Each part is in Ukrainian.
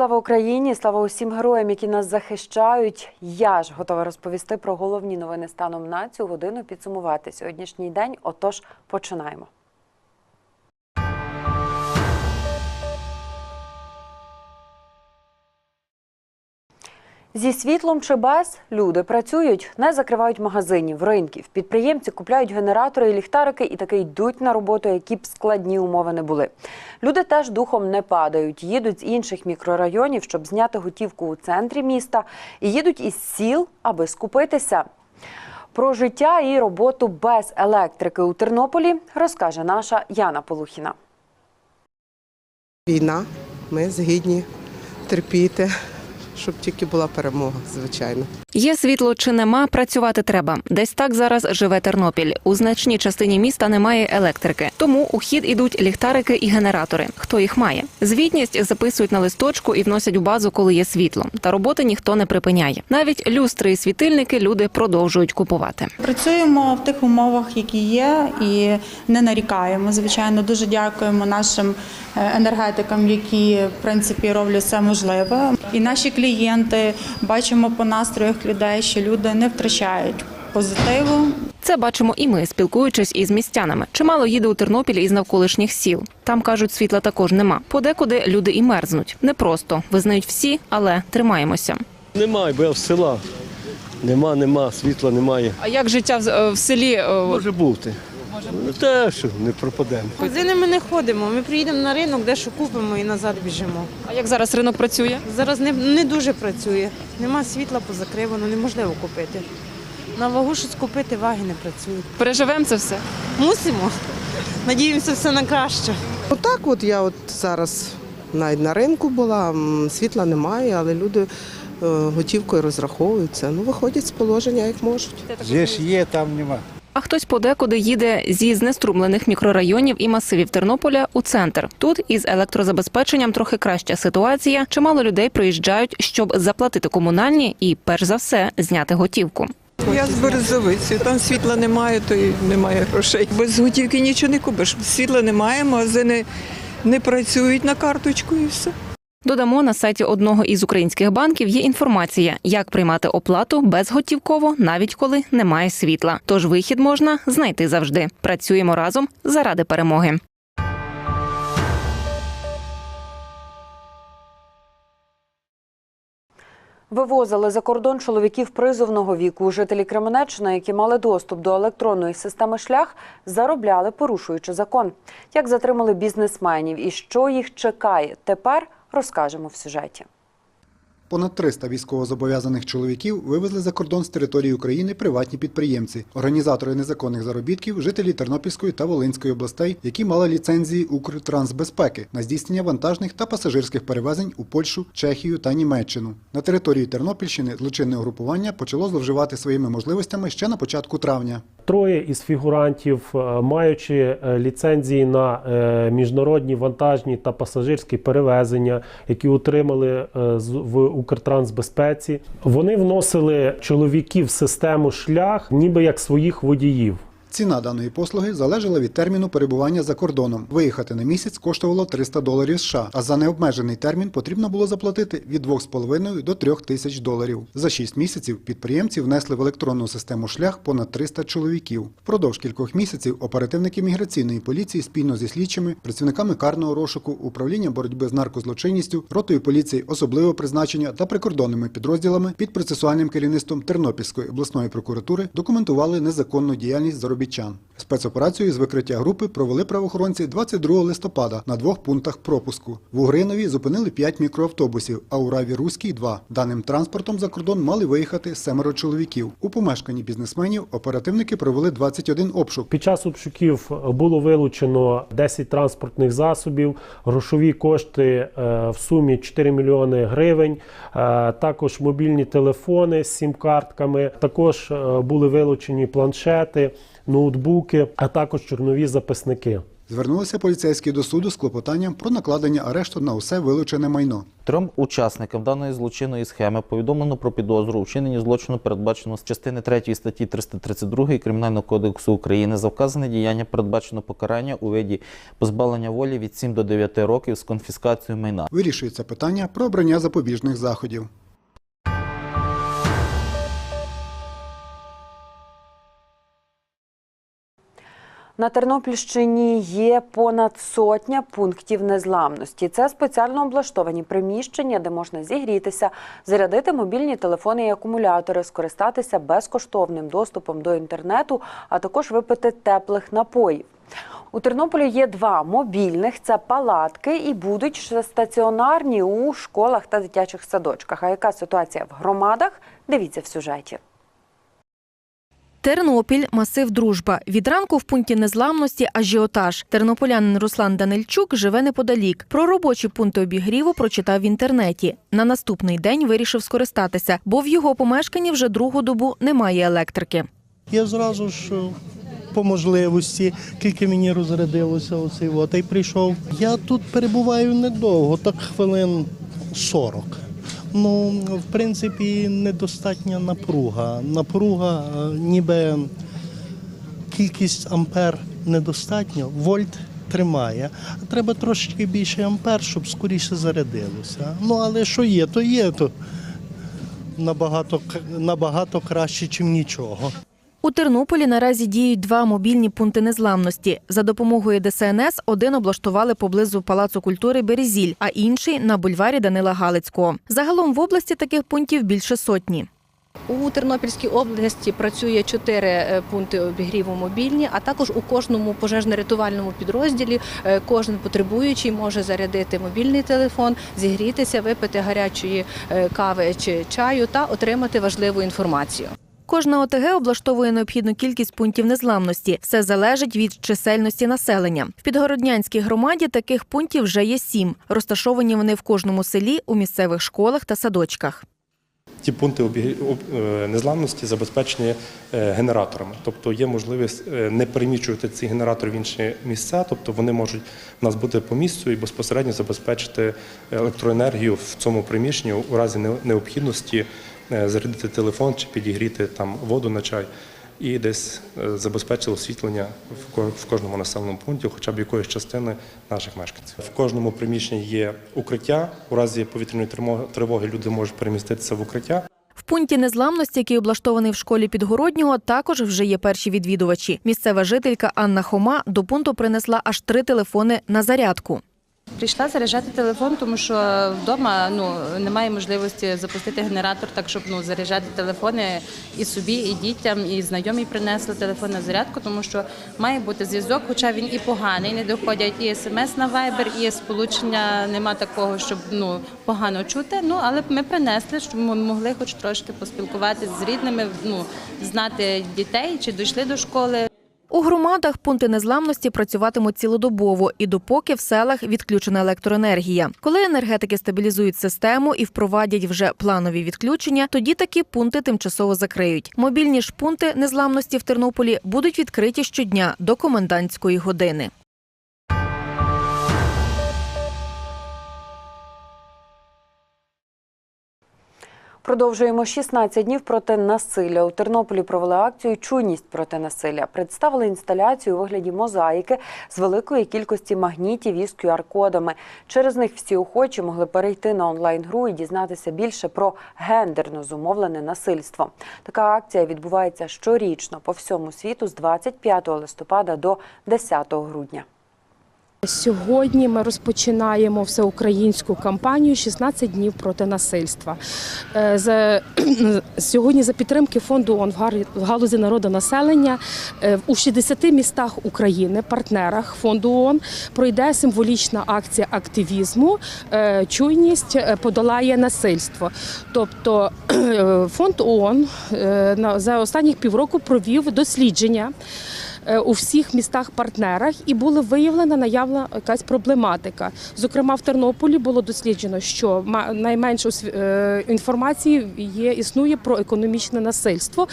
Слава Україні! Слава усім героям, які нас захищають. Я ж готова розповісти про головні новини станом на цю годину. Підсумувати сьогоднішній день. Отож, починаємо. Зі світлом чи без люди працюють, не закривають магазинів, ринків. Підприємці купляють генератори і ліхтарики і таки йдуть на роботу, які б складні умови не були. Люди теж духом не падають, їдуть з інших мікрорайонів, щоб зняти готівку у центрі міста, і їдуть із сіл, аби скупитися. Про життя і роботу без електрики у Тернополі розкаже наша Яна Полухіна. Війна, ми згідні терпіти, щоб тільки була перемога, звичайно. Є світло чи нема, працювати треба. Десь так зараз живе Тернопіль. У значній частині міста немає електрики, тому у хід ідуть ліхтарики і генератори. Хто їх має? Звітність записують на листочку і вносять у базу, коли є світло. Та роботи ніхто не припиняє. Навіть люстри і світильники люди продовжують купувати. Працюємо в тих умовах, які є, і не нарікаємо. Звичайно, дуже дякуємо нашим е, енергетикам, які в принципі роблять все можливе. І наші клієнти бачимо по настроях людей, що люди не втрачають позитиву. Це бачимо і ми, спілкуючись із містянами. Чимало їде у Тернопіль із навколишніх сіл. Там кажуть, світла також нема. Подекуди люди і мерзнуть. Непросто визнають всі, але тримаємося. Немає, бо я з села. Нема, нема, світла немає. А як життя в, селі? Може бути. Ну, Те, що не пропадемо. Магазини ми не ходимо. Ми приїдемо на ринок, дещо купимо і назад біжимо. А як зараз ринок працює? Зараз не, не дуже працює. Нема світла, позакривано, неможливо купити. На вагу щось купити, ваги не працюють. Переживемо це все. Мусимо. Надіємося все на краще. Отак от я от зараз навіть на ринку була, світла немає, але люди е, готівкою розраховуються. Ну, виходять з положення, як можуть. Здесь є, там нема. А хтось подекуди їде зі знеструмлених мікрорайонів і масивів Тернополя у центр. Тут із електрозабезпеченням трохи краща ситуація. Чимало людей приїжджають, щоб заплатити комунальні і, перш за все, зняти готівку. Я з Березовиці, там світла немає, то й немає грошей. Без готівки нічого не купиш. Світла немає, магазини не працюють на карточку і все. Додамо на сайті одного із українських банків є інформація, як приймати оплату безготівково, навіть коли немає світла. Тож вихід можна знайти завжди. Працюємо разом заради перемоги. Вивозили за кордон чоловіків призовного віку. Жителі Кременеччини, які мали доступ до електронної системи шлях, заробляли, порушуючи закон. Як затримали бізнесменів і що їх чекає тепер, розкажемо в сюжеті. Понад 300 військовозобов'язаних чоловіків вивезли за кордон з території України приватні підприємці, організатори незаконних заробітків, жителі Тернопільської та Волинської областей, які мали ліцензії Укртрансбезпеки на здійснення вантажних та пасажирських перевезень у Польщу, Чехію та Німеччину. На території Тернопільщини злочинне угрупування почало зловживати своїми можливостями ще на початку травня. Троє із фігурантів, е, маючи е, ліцензії на е, міжнародні вантажні та пасажирські перевезення, які отримали в Укртрансбезпеці, вони вносили чоловіків в систему шлях, ніби як своїх водіїв. Ціна даної послуги залежала від терміну перебування за кордоном. Виїхати на місяць коштувало 300 доларів США, а за необмежений термін потрібно було заплатити від 2,5 до 3 тисяч доларів. За 6 місяців підприємці внесли в електронну систему шлях понад 300 чоловіків. Впродовж кількох місяців оперативники міграційної поліції спільно зі слідчими, працівниками карного розшуку, управління боротьби з наркозлочинністю, ротою поліції особливого призначення та прикордонними підрозділами під процесуальним керівництвом Тернопільської обласної прокуратури документували незаконну діяльність заробітчан. Спецоперацію з викриття групи провели правоохоронці 22 листопада на двох пунктах пропуску. В Угринові зупинили 5 мікроавтобусів, а у Раві Руській – 2. Даним транспортом за кордон мали виїхати семеро чоловіків. У помешканні бізнесменів оперативники провели 21 обшук. Під час обшуків було вилучено 10 транспортних засобів, грошові кошти е, в сумі 4 мільйони гривень, е, також мобільні телефони з сім-картками, також е, були вилучені планшети, ноутбуки, а також чорнові записники. Звернулися поліцейські до суду з клопотанням про накладення арешту на усе вилучене майно. Трьом учасникам даної злочинної схеми повідомлено про підозру у вчиненні злочину, передбачено з частини 3 статті 332 Кримінального кодексу України. За вказане діяння передбачено покарання у виді позбавлення волі від 7 до 9 років з конфіскацією майна. Вирішується питання про обрання запобіжних заходів. На Тернопільщині є понад сотня пунктів незламності. Це спеціально облаштовані приміщення, де можна зігрітися, зарядити мобільні телефони і акумулятори, скористатися безкоштовним доступом до інтернету, а також випити теплих напоїв. У Тернополі є два мобільних це палатки і будуть стаціонарні у школах та дитячих садочках. А яка ситуація в громадах? Дивіться в сюжеті. Тернопіль масив дружба. Від ранку в пункті незламності ажіотаж. Тернополянин Руслан Данильчук живе неподалік. Про робочі пункти обігріву прочитав в інтернеті. На наступний день вирішив скористатися, бо в його помешканні вже другу добу немає електрики. Я зразу ж е, по можливості, тільки мені розрядилося оцей от, і прийшов. Я тут перебуваю недовго, так хвилин 40. Ну, в принципі, недостатня напруга. Напруга, е, ніби кількість ампер недостатньо, вольт тримає. Треба трошечки більше ампер, щоб скоріше зарядилося. Ну, але що є, то є, то набагато, набагато краще, ніж нічого. У Тернополі наразі діють два мобільні пункти незламності. За допомогою ДСНС один облаштували поблизу Палацу культури Березіль, а інший на бульварі Данила Галицького. Загалом в області таких пунктів більше сотні. У Тернопільській області працює чотири е, пункти обігріву мобільні, а також у кожному пожежно-рятувальному підрозділі е, кожен потребуючий може зарядити мобільний телефон, зігрітися, випити гарячої е, кави чи чаю та отримати важливу інформацію. Кожна ОТГ облаштовує необхідну кількість пунктів незламності. Все залежить від чисельності населення. В Підгороднянській громаді таких пунктів вже є сім. Розташовані вони в кожному селі, у місцевих школах та садочках. Ті пункти е, незламності забезпечені е, генераторами, тобто є можливість е, не переміщувати ці генератори в інші місця, тобто вони можуть у нас бути по місцю і безпосередньо забезпечити електроенергію в цьому приміщенні у разі необхідності зарядити телефон чи підігріти там воду на чай. І десь е, забезпечити освітлення в ко- кожному населеному пункті, хоча б якоїсь частини наших мешканців. В кожному приміщенні є укриття. У разі повітряної тривоги люди можуть переміститися в укриття. В пункті незламності, який облаштований в школі Підгороднього, також вже є перші відвідувачі. Місцева жителька Анна Хома до пункту принесла аж три телефони на зарядку. Прийшла заряджати телефон, тому що вдома ну немає можливості запустити генератор, так щоб ну заряджати телефони і собі, і дітям, і знайомі принесли телефон на зарядку, тому що має бути зв'язок, хоча він і поганий, не доходять і смс на Viber, і сполучення нема такого, щоб ну погано чути. Ну але ми принесли, щоб ми могли хоч трошки поспілкуватися з рідними, ну знати дітей, чи дійшли до школи. У громадах пункти незламності працюватимуть цілодобово і допоки в селах відключена електроенергія. Коли енергетики стабілізують систему і впровадять вже планові відключення, тоді такі пункти тимчасово закриють. Мобільні ж пункти незламності в Тернополі будуть відкриті щодня до комендантської години. Продовжуємо 16 днів проти насилля. У Тернополі провели акцію Чуйність проти насилля. Представили інсталяцію у вигляді мозаїки з великої кількості магнітів із QR-кодами. Через них всі охочі могли перейти на онлайн-гру і дізнатися більше про гендерно зумовлене насильство. Така акція відбувається щорічно по всьому світу з 25 листопада до 10 грудня. Сьогодні ми розпочинаємо всеукраїнську кампанію «16 днів проти насильства. Е, сьогодні за підтримки фонду ООН в галузі народонаселення е, у 60 містах України, партнерах фонду ООН, пройде символічна акція активізму е, «Чуйність подолає насильство». Тобто фонд ООН за останніх півроку провів дослідження у всіх містах-партнерах і була виявлена наявна якась проблематика. Зокрема, в Тернополі було досліджено, що найменше е, інформації є існує про економічне насильство.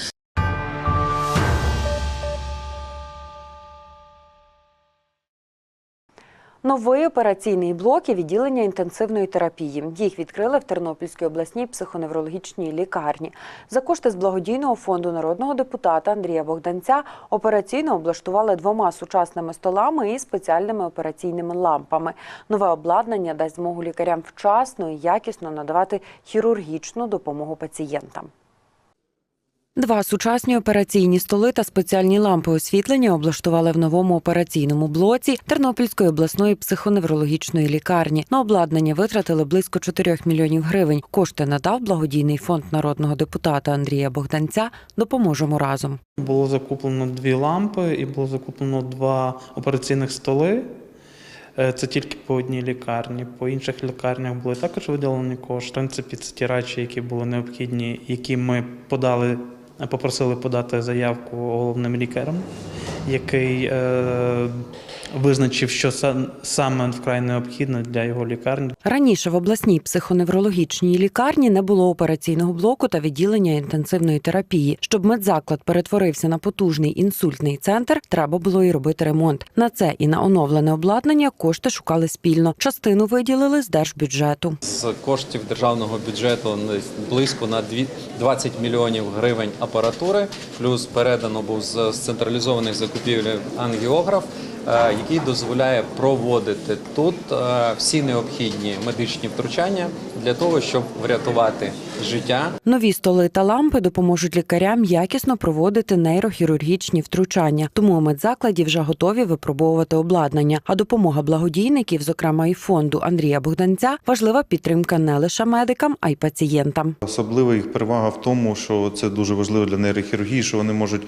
Новий операційний блок і відділення інтенсивної терапії. Їх відкрили в Тернопільській обласній психоневрологічній лікарні. За кошти з благодійного фонду народного депутата Андрія Богданця операційно облаштували двома сучасними столами і спеціальними операційними лампами. Нове обладнання дасть змогу лікарям вчасно і якісно надавати хірургічну допомогу пацієнтам. Два сучасні операційні столи та спеціальні лампи освітлення облаштували в новому операційному блоці Тернопільської обласної психоневрологічної лікарні. На обладнання витратили близько 4 мільйонів гривень. Кошти надав благодійний фонд народного депутата Андрія Богданця. Допоможемо разом. Було закуплено дві лампи і було закуплено два операційних столи. Е, Це тільки по одній лікарні. По інших лікарнях були також виділені кошти. В принципі, це ті речі, які були необхідні, які ми подали, попросили подати заявку головним лікарем, який е, визначив, що са- саме вкрай необхідно для його лікарні. Раніше в обласній психоневрологічній лікарні не було операційного блоку та відділення інтенсивної терапії. Щоб медзаклад перетворився на потужний інсультний центр, треба було і робити ремонт. На це і на оновлене обладнання кошти шукали спільно. Частину виділили з держбюджету. З коштів державного бюджету близько на дві- 20 мільйонів гривень апаратури, плюс передано був з централізованих закупівель ангіограф, який дозволяє проводити тут е, всі необхідні медичні втручання для того, щоб врятувати життя Нові столи та лампи допоможуть лікарям якісно проводити нейрохірургічні втручання. Тому у медзакладі вже готові випробовувати обладнання. А допомога благодійників, зокрема і фонду Андрія Богданця, важлива підтримка не лише медикам, а й пацієнтам. Особлива їх перевага в тому, що це дуже важливо для нейрохірургії, що вони можуть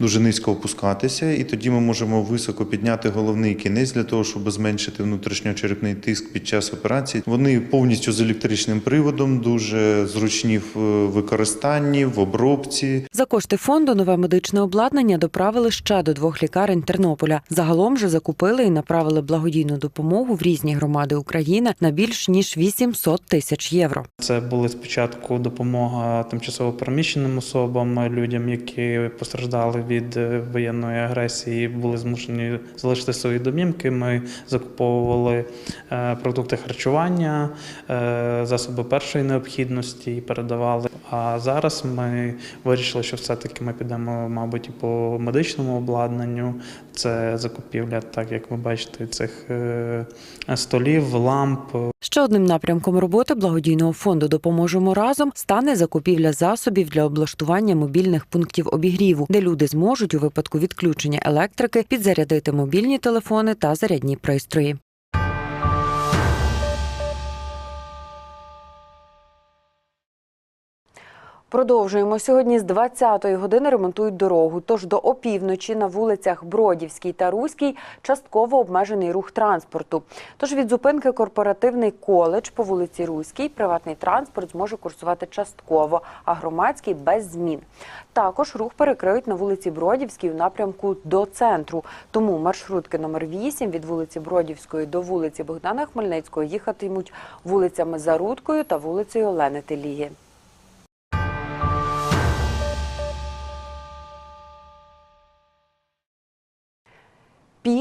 дуже низько опускатися, і тоді ми можемо високо підняти головний кінець для того, щоб зменшити внутрішньочерепний тиск під час операції. Вони повністю з електричним приводом, дуже зручні в е, використанні, в обробці. За кошти фонду нове медичне обладнання доправили ще до двох лікарень Тернополя. Загалом же закупили і направили благодійну допомогу в різні громади України на більш ніж 800 тисяч євро. Це були спочатку допомога тимчасово переміщеним особам, людям, які постраждали від е, воєнної агресії, були змушені залишити свої домівки. Ми закуповували е, продукти харчування, е, засоби першої необхідності і передавали. А зараз ми вирішили, що все-таки ми підемо, мабуть, і по медичному обладнанню. Це закупівля, так як ви бачите, цих е, столів, ламп, Ще одним напрямком роботи благодійного фонду Допоможемо разом стане закупівля засобів для облаштування мобільних пунктів обігріву, де люди зможуть у випадку відключення електрики підзарядити мобільні телефони та зарядні пристрої. Продовжуємо сьогодні з 20-ї години ремонтують дорогу. Тож до опівночі на вулицях Бродівській та Руській частково обмежений рух транспорту. Тож від зупинки корпоративний коледж по вулиці Руській приватний транспорт зможе курсувати частково, а громадський без змін. Також рух перекриють на вулиці Бродівській у напрямку до центру. Тому маршрутки номер 8 від вулиці Бродівської до вулиці Богдана Хмельницького їхатимуть вулицями Зарудкою та вулицею Олени Теліги.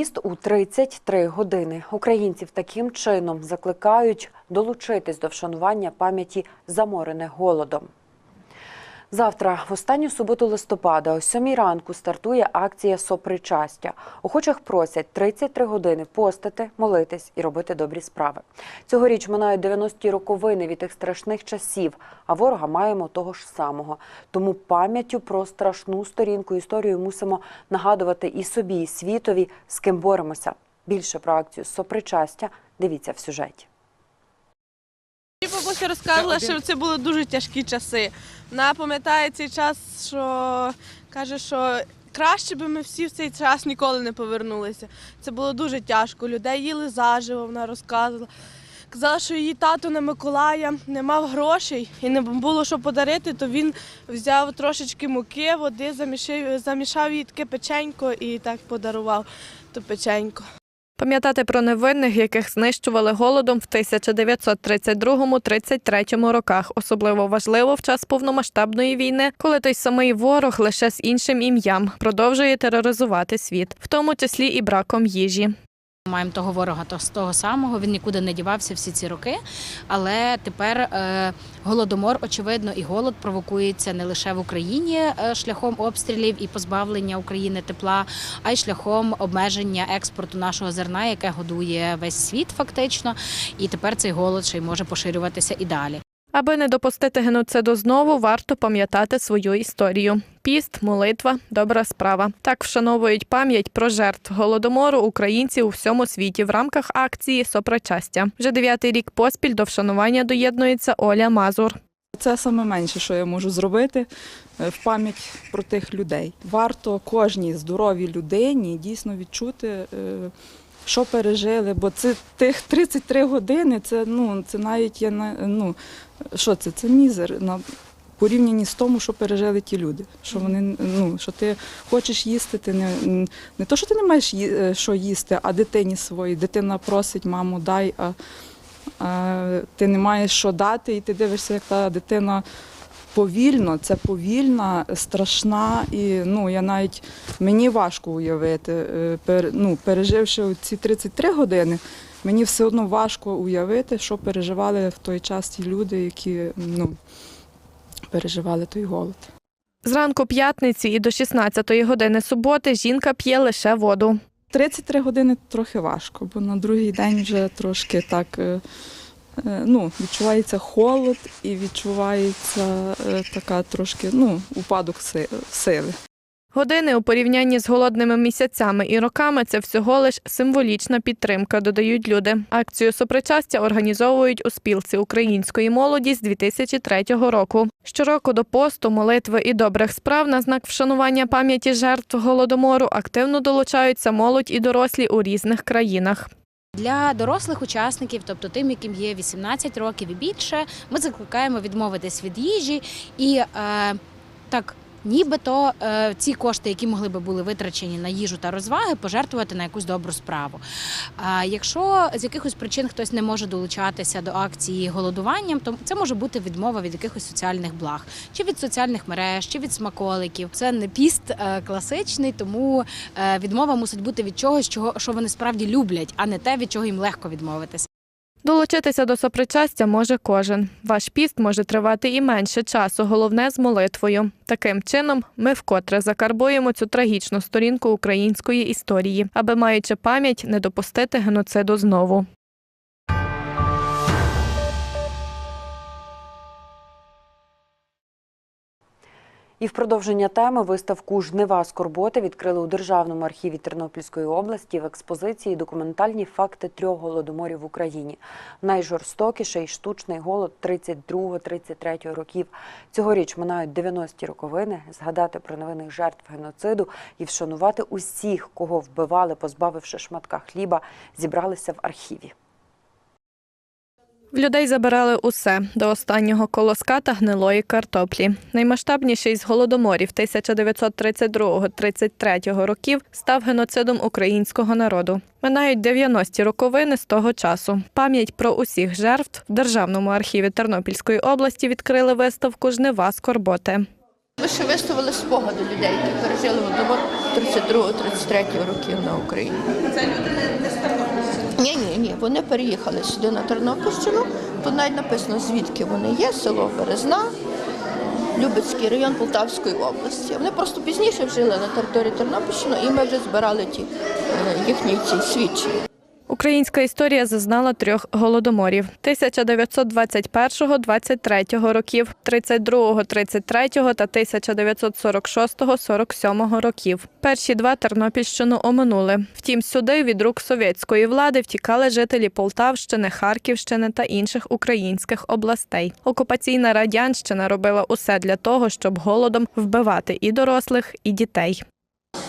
Піст у 33 години. Українців таким чином закликають долучитись до вшанування пам'яті заморених голодом. Завтра, в останню суботу листопада, о 7 ранку стартує акція Сопричастя. Охочих просять 33 години постити, молитись і робити добрі справи. Цьогоріч минають 90-ті роковини від тих страшних часів, а ворога маємо того ж самого. Тому пам'яттю про страшну сторінку історію мусимо нагадувати і собі, і світові, з ким боремося. Більше про акцію Сопричастя дивіться в сюжеті. Бабуся розказувала, що це були дуже тяжкі часи. Вона пам'ятає цей час, що каже, що краще би ми всі в цей час ніколи не повернулися. Це було дуже тяжко. Людей їли заживо, вона розказувала. Казала, що її тато на Миколая не мав грошей і не було що подарити, то він взяв трошечки муки, води, замішав, замішав їй таке печенько і так подарував то печенько. Пам'ятати про невинних, яких знищували голодом в 1932-33 роках, особливо важливо в час повномасштабної війни, коли той самий ворог лише з іншим ім'ям продовжує тероризувати світ, в тому числі і браком їжі. Маємо того ворога то з того самого. Він нікуди не дівався всі ці роки. Але тепер е, голодомор, очевидно, і голод провокується не лише в Україні е, шляхом обстрілів і позбавлення України тепла, а й шляхом обмеження експорту нашого зерна, яке годує весь світ, фактично. І тепер цей голод ще й може поширюватися і далі. Аби не допустити геноциду знову, варто пам'ятати свою історію. Піст, молитва, добра справа. Так вшановують пам'ять про жертв голодомору українці у всьому світі в рамках акції Сопричастя. Вже дев'ятий рік поспіль до вшанування доєднується Оля Мазур. Це саме менше, що я можу зробити е, в пам'ять про тих людей. Варто кожній здоровій людині дійсно відчути, е, що пережили, бо це тих 33 години, це ну це навіть є ну що це? Це мізер на порівнянні з тому, що пережили ті люди. Що вони ну що ти хочеш їсти, ти не, не то, що ти не маєш ї- е, що їсти, а дитині своїй. Дитина просить, маму, дай. а а ти не маєш що дати, і ти дивишся, як та дитина повільно, це повільна, страшна, і ну я навіть мені важко уявити, е, пер, ну, переживши ці 33 години, мені все одно важко уявити, що переживали в той час ті люди, які ну, переживали той голод. Зранку п'ятниці і до 16-ї години суботи жінка п'є лише воду. 33 години трохи важко, бо на другий день вже трошки так е, ну, відчувається холод і відчувається е, така трошки ну, упадок сили. Години у порівнянні з голодними місяцями і роками це всього лиш символічна підтримка, додають люди. Акцію сопричастя організовують у спілці української молоді з 2003 року. Щороку до посту, молитви і добрих справ на знак вшанування пам'яті жертв голодомору активно долучаються молодь і дорослі у різних країнах. Для дорослих учасників, тобто тим, яким є 18 років і більше, ми закликаємо відмовитись від їжі і е, так. Нібито е, ці кошти, які могли би були витрачені на їжу та розваги, пожертвувати на якусь добру справу. А якщо з якихось причин хтось не може долучатися до акції голодуванням, то це може бути відмова від якихось соціальних благ, чи від соціальних мереж, чи від смаколиків. Це не піст е, класичний, тому е, відмова мусить бути від чогось, чого що вони справді люблять, а не те, від чого їм легко відмовитися. Долучитися до сопричастя може кожен. Ваш піст може тривати і менше часу, головне з молитвою. Таким чином, ми вкотре закарбуємо цю трагічну сторінку української історії, аби маючи пам'ять, не допустити геноциду знову. І в продовження теми виставку Жнива скорботи відкрили у Державному архіві Тернопільської області в експозиції документальні факти трьох голодоморів в Україні. Найжорстокіший штучний голод 32-33 років. Цьогоріч минають 90-ті роковини. Згадати про невинних жертв геноциду і вшанувати усіх, кого вбивали, позбавивши шматка хліба, зібралися в архіві. В людей забирали усе до останнього колоска та гнилої картоплі. Наймасштабніший з голодоморів 1932-33 років став геноцидом українського народу. Минають 90-ті роковини з того часу. Пам'ять про усіх жертв в Державному архіві Тернопільської області відкрили виставку Жнива скорботи. Ми ще виставили спогади людей, які пережили голодомор 32-33 років на Україні. Це люди не Ні, ні, ні. Вони переїхали сюди на Тернопільщину. Тут навіть написано, звідки вони є, село Березна, Любецький район Полтавської області. Вони просто пізніше жили на території Тернопільщини, і ми вже збирали ті е, їхні ці свідчення. Українська історія зазнала трьох голодоморів: 1921-23 років, 32-33 та 1946-47 років. Перші два Тернопільщину оминули. Втім, сюди від рук совєтської влади втікали жителі Полтавщини, Харківщини та інших українських областей. Окупаційна радянщина робила усе для того, щоб голодом вбивати і дорослих, і дітей.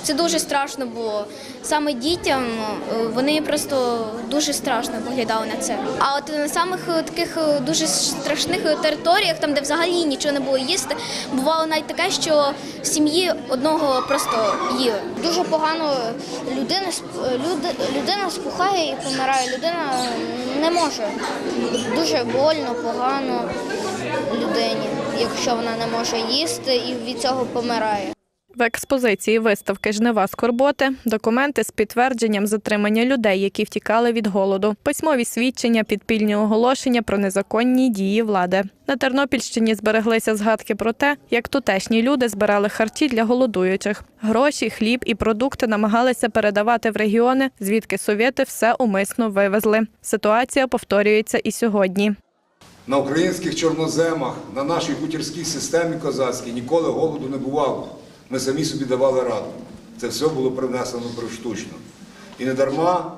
Це дуже страшно було. Саме дітям е, вони просто дуже страшно поглядали на це. А от на самих е, таких е, дуже страшних територіях, там де взагалі нічого не було їсти, бувало навіть таке, що в сім'ї одного просто їли. Дуже погано людина людина спухає і помирає. Людина не може. Дуже больно, погано людині, якщо вона не може їсти і від цього помирає. В експозиції виставки Жнива скорботи документи з підтвердженням затримання людей, які втікали від голоду, письмові свідчення, підпільні оголошення про незаконні дії влади. На Тернопільщині збереглися згадки про те, як тутешні люди збирали харчі для голодуючих. Гроші, хліб і продукти намагалися передавати в регіони, звідки совєти все умисно вивезли. Ситуація повторюється і сьогодні. На українських чорноземах, на нашій хутірській системі козацькій ніколи голоду не бувало. Ми самі собі давали раду. Це все було привнесено штучно. І не дарма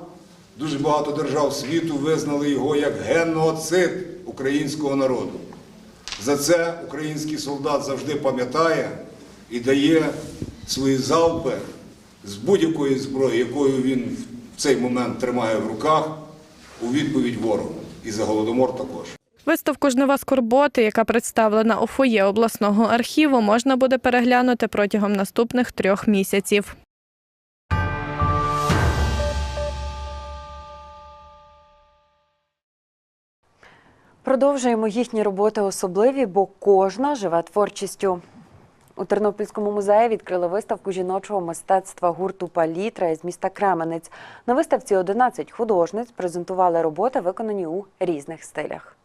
дуже багато держав світу визнали його як геноцид українського народу. За це український солдат завжди пам'ятає і дає свої залпи з будь-якої зброї, якою він в цей момент тримає в руках, у відповідь ворогу. І за голодомор також. Виставку Жнива скорботи, яка представлена у фоє обласного архіву, можна буде переглянути протягом наступних трьох місяців. Продовжуємо їхні роботи особливі, бо кожна живе творчістю. У Тернопільському музеї відкрили виставку жіночого мистецтва гурту Палітра із міста Кременець. На виставці 11 художниць презентували роботи, виконані у різних стилях.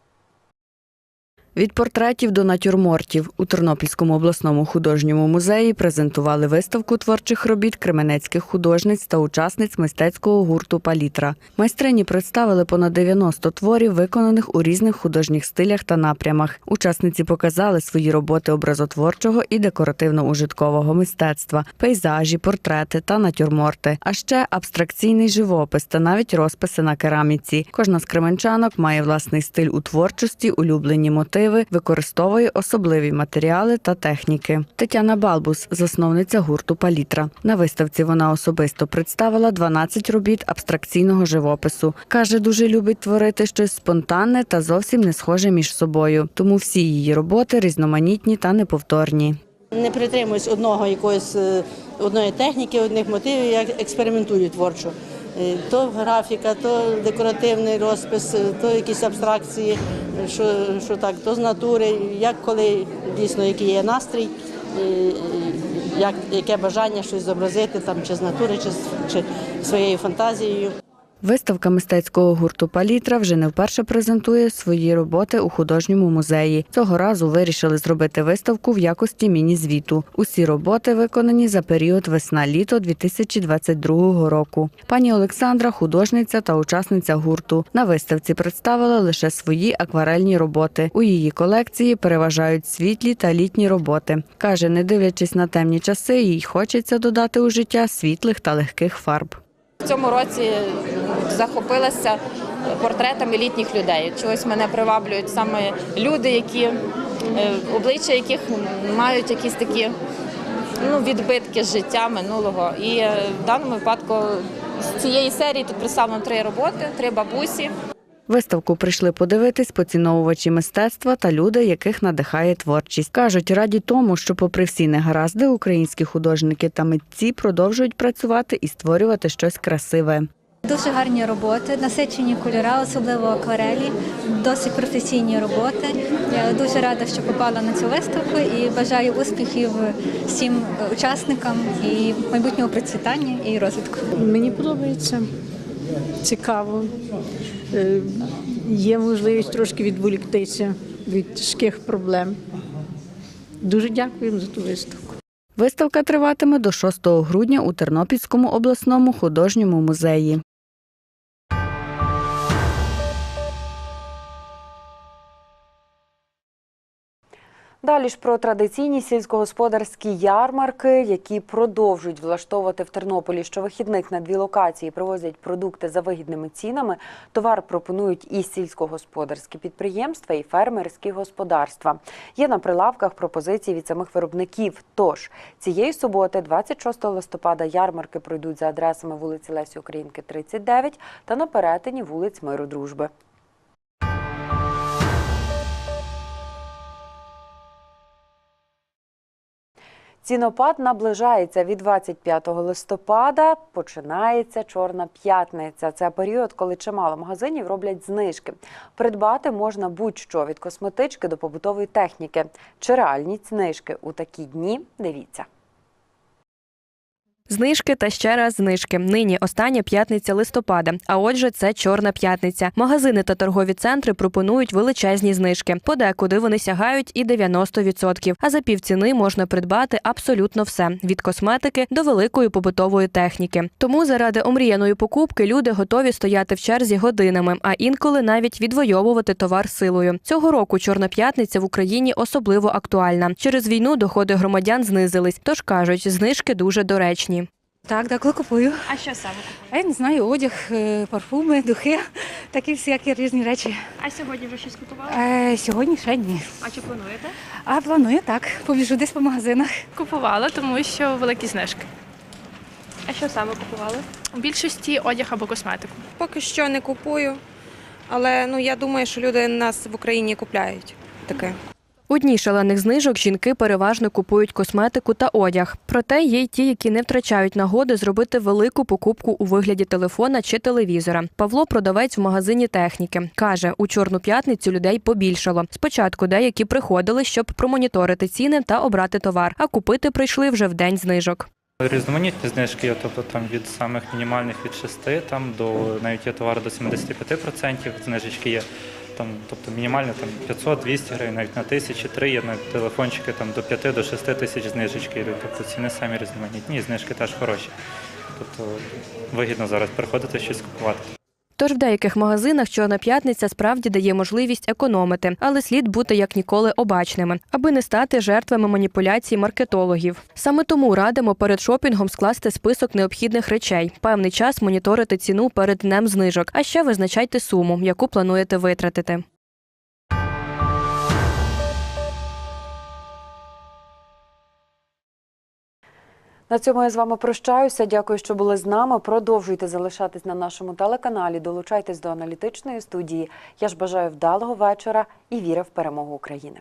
Від портретів до натюрмортів у Тернопільському обласному художньому музеї презентували виставку творчих робіт кременецьких художниць та учасниць мистецького гурту Палітра. Майстрині представили понад 90 творів, виконаних у різних художніх стилях та напрямах. Учасниці показали свої роботи образотворчого і декоративно-ужиткового мистецтва, пейзажі, портрети та натюрморти, а ще абстракційний живопис та навіть розписи на кераміці. Кожна з кременчанок має власний стиль у творчості, улюблені мотиви, використовує особливі матеріали та техніки. Тетяна Балбус, засновниця гурту Палітра. На виставці вона особисто представила 12 робіт абстракційного живопису. Каже, дуже любить творити щось спонтанне та зовсім не схоже між собою. Тому всі її роботи різноманітні та неповторні. Не притримуюсь одного якоїсь е, одної техніки, одних мотивів, я експериментую творчо. Е, То графіка, то декоративний розпис, е, то якісь абстракції, е, що, що так, то з натури, як коли дійсно який є настрій, як, яке бажання щось зобразити, там, чи з натури, чи, чи своєю фантазією. Виставка мистецького гурту Палітра вже не вперше презентує свої роботи у художньому музеї. Цього разу вирішили зробити виставку в якості міні-звіту. Усі роботи виконані за період весна-літо 2022 року. Пані Олександра, художниця та учасниця гурту. На виставці представила лише свої акварельні роботи. У її колекції переважають світлі та літні роботи. Каже, не дивлячись на темні часи, їй хочеться додати у життя світлих та легких фарб. В цьому році захопилася портретами літніх людей. Чогось мене приваблюють саме люди, які е, обличчя яких мають якісь такі ну, відбитки життя минулого. І е, в даному випадку з цієї серії тут представлено три роботи, три бабусі. Виставку прийшли подивитись поціновувачі мистецтва та люди, яких надихає творчість. Кажуть, раді тому, що, попри всі негаразди, українські художники та митці продовжують працювати і створювати щось красиве. Дуже гарні роботи, насичені кольори, особливо акварелі, досить професійні роботи. Я дуже рада, що попала на цю виставку і бажаю успіхів всім учасникам і майбутнього процвітання і розвитку. Мені подобається цікаво. Е, Є можливість трошки відволіктися від тяжких проблем. Дуже дякуємо за ту виставку. Виставка триватиме до 6 грудня у Тернопільському обласному художньому музеї. Далі ж про традиційні сільськогосподарські ярмарки, які продовжують влаштовувати в Тернополі щовихідних на дві локації, привозять продукти за вигідними цінами. Товар пропонують і сільськогосподарські підприємства, і фермерські господарства. Є на прилавках пропозиції від самих виробників. Тож цієї суботи, 26 листопада, ярмарки пройдуть за адресами вулиці Лесі Українки, 39 та на перетині вулиць Миру Дружби. Цінопад наближається від 25 листопада. Починається Чорна п'ятниця. Це період, коли чимало магазинів роблять знижки. Придбати можна будь-що від косметички до побутової техніки. Чи реальні знижки у такі дні? Дивіться. Знижки та ще раз знижки. Нині остання п'ятниця листопада. А отже, це чорна п'ятниця. Магазини та торгові центри пропонують величезні знижки. Подекуди вони сягають і 90%. А за півціни можна придбати абсолютно все від косметики до великої побутової техніки. Тому заради омріяної покупки люди готові стояти в черзі годинами, а інколи навіть відвоювати товар силою. Цього року чорна п'ятниця в Україні особливо актуальна. Через війну доходи громадян знизились, тож кажуть, знижки дуже доречні. Так, так, купую. А що саме? А я не знаю, одяг, е, парфуми, духи, такі всякі різні речі. А сьогодні вже щось купували? Е, сьогодні ще ні. А чи плануєте? А планую так, побіжу десь по магазинах. Купувала, тому що великі знижки. А що саме купували? У більшості одяг або косметику. Поки що не купую, але ну я думаю, що люди нас в Україні купляють таке. У дні шалених знижок жінки переважно купують косметику та одяг. Проте є й ті, які не втрачають нагоди зробити велику покупку у вигляді телефона чи телевізора. Павло продавець в магазині техніки. Каже, у чорну п'ятницю людей побільшало. Спочатку деякі приходили, щоб промоніторити ціни та обрати товар, а купити прийшли вже в день знижок. Різноманітні знижки, тобто там від самих мінімальних від 6 там до навіть є товари до 75% знижечки є. Там, тобто мінімально там 500-200 гривень, навіть на тисячі три є на телефончики там до 5 до 6 тисяч знижечки йдуть. Тобто ціни самі різноманітні, і знижки теж хороші. Тобто вигідно зараз приходити щось купувати. Тож в деяких магазинах Чорна п'ятниця справді дає можливість економити, але слід бути як ніколи обачними, аби не стати жертвами маніпуляцій маркетологів. Саме тому радимо перед шопінгом скласти список необхідних речей, певний час моніторити ціну перед днем знижок, а ще визначайте суму, яку плануєте витратити. На цьому я з вами прощаюся. Дякую, що були з нами. Продовжуйте залишатись на нашому телеканалі. Долучайтесь до аналітичної студії. Я ж бажаю вдалого вечора і віри в перемогу України.